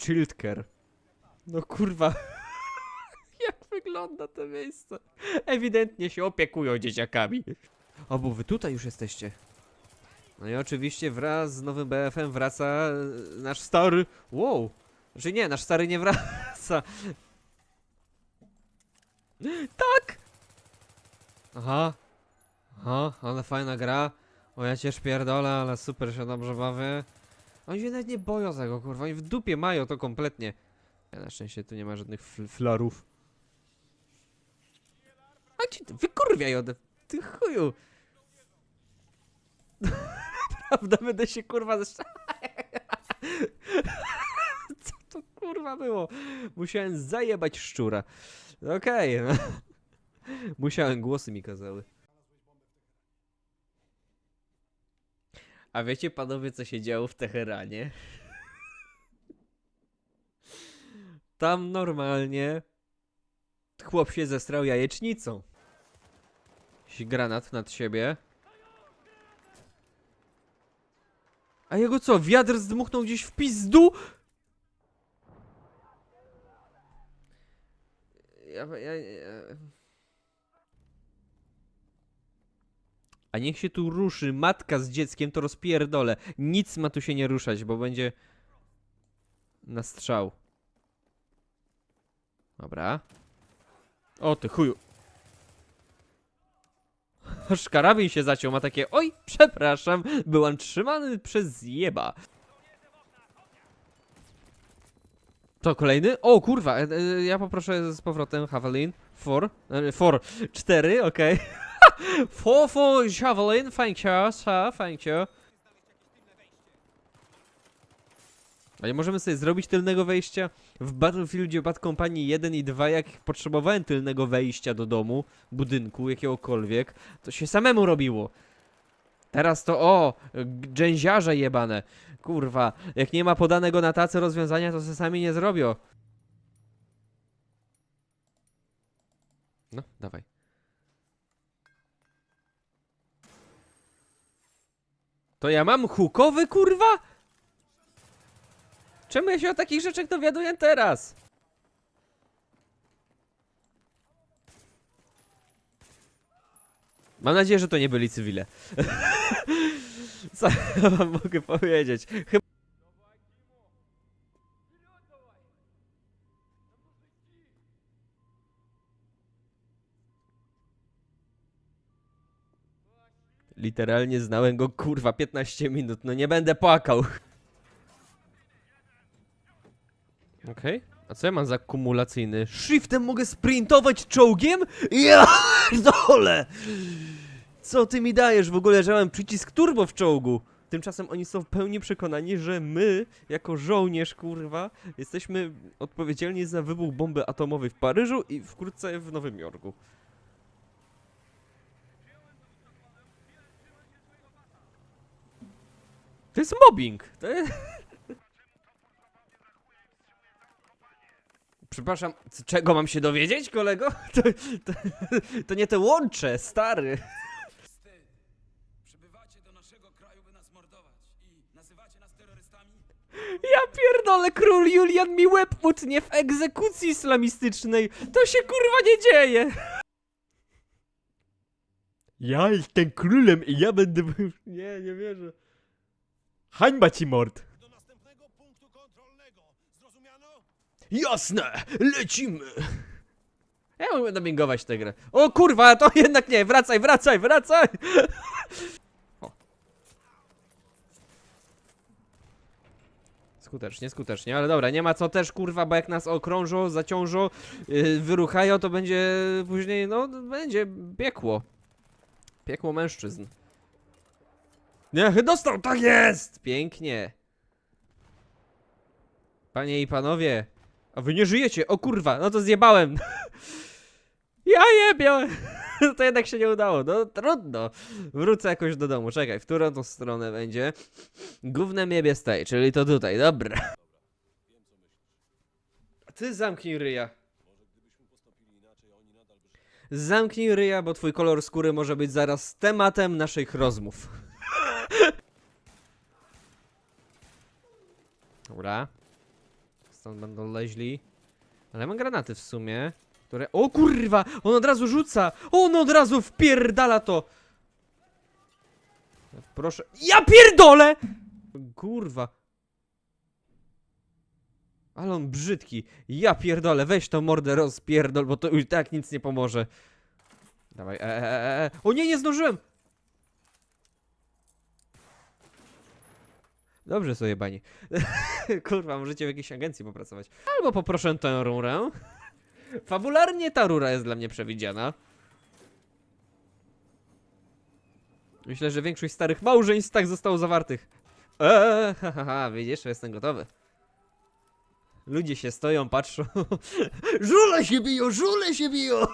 Childcare. No kurwa. Jak wygląda to miejsce? Ewidentnie się opiekują dzieciakami. O, bo wy tutaj już jesteście. No i oczywiście wraz z nowym BFM wraca e, nasz stary. Wow! Że nie, nasz stary nie wraca. Tak! Aha. Aha, ale fajna gra. O ja cię pierdolę, ale super się dobrze bawię. Oni się nawet nie boją tego, kurwa. Oni w dupie mają to kompletnie. Ja, na szczęście tu nie ma żadnych fl flarów. A ci wykurwiaj ode... Ty chuju. Prawda, będę się kurwa zesz... Co to kurwa było? Musiałem zajebać szczura. Okej. no. Musiałem, głosy mi kazały. A wiecie panowie, co się działo w Teheranie? Tam normalnie chłop się zestrał jajecznicą. Granat nad siebie. A jego co, wiatr zdmuchnął gdzieś w pizdu? Ja, ja, ja... A niech się tu ruszy matka z dzieckiem, to rozpierdolę. Nic ma tu się nie ruszać, bo będzie na strzał. Dobra. O ty chuju. Aż karabin się zaciął, ma takie Oj, przepraszam, byłam trzymany przez jeba. To kolejny? O kurwa, e, e, ja poproszę z powrotem Havelin. 4, 4, 4, okej. Okay. 4 for Javelin, thank you, sir, thank you. A nie możemy sobie zrobić tylnego wejścia? W Battlefieldzie Bad Company 1 i 2, jak potrzebowałem tylnego wejścia do domu, budynku, jakiegokolwiek, to się samemu robiło. Teraz to o, dżęziarze jebane. Kurwa, jak nie ma podanego na tacy rozwiązania, to se sami nie zrobią. No, dawaj. To ja mam hukowy, kurwa? Czemu ja się o takich rzeczach dowiaduję teraz? Mam nadzieję, że to nie byli cywile. Co ja wam mogę powiedzieć? Chyba... Literalnie znałem go kurwa 15 minut, no nie będę płakał. Okej. A co ja mam za kumulacyjny? Shiftem mogę sprintować czołgiem? Ja dole! Co ty mi dajesz w ogóle, że mam przycisk turbo w czołgu? Tymczasem oni są w pełni przekonani, że my, jako żołnierz, kurwa, jesteśmy odpowiedzialni za wybuch bomby atomowej w Paryżu i wkrótce w Nowym Jorku. To jest mobbing! To jest... Przepraszam, czego mam się dowiedzieć, kolego? To, to, to nie te łącze, stary. Ja pierdolę, król Julian mi łeb utnie w egzekucji islamistycznej. To się kurwa nie dzieje. Ja jestem królem i ja będę... Nie, nie wierzę. Hańba ci mord. do następnego punktu kontrolnego. Zrozumiano? Jasne, lecimy. Ja mogę dubbingować tę grę. O kurwa, to jednak nie, wracaj, wracaj, wracaj. O. Skutecznie, skutecznie, ale dobra, nie ma co też kurwa, bo jak nas okrążą, zaciążą, yy, wyruchają, to będzie później, no, będzie piekło. Piekło mężczyzn. Niech dostał, tak jest! Pięknie. Panie i panowie, a wy nie żyjecie, o kurwa, no to zjebałem. Ja jebie. To jednak się nie udało, no trudno. Wrócę jakoś do domu, czekaj, w którą to stronę będzie? Gównem jebie staj, czyli to tutaj, dobra. A Ty zamknij ryja. Zamknij ryja, bo twój kolor skóry może być zaraz tematem naszych rozmów. Dobra. stąd będą leźli. Ale mam granaty w sumie, które... O kurwa! On od razu rzuca! On od razu wpierdala to! Proszę... Ja pierdolę! Kurwa. Ale on brzydki. Ja pierdolę, weź to mordę rozpierdol, bo to już tak nic nie pomoże. Dawaj, e, e, e, e. O nie, nie zdążyłem! Dobrze sobie, bani. Kurwa, możecie w jakiejś agencji popracować. Albo poproszę tę rurę. Fabularnie ta rura jest dla mnie przewidziana. Myślę, że większość starych małżeństw tak zostało zawartych. Eee, ha, ha, ha, widzisz, jestem gotowy. Ludzie się stoją, patrzą. Żule się biją, żule się biją!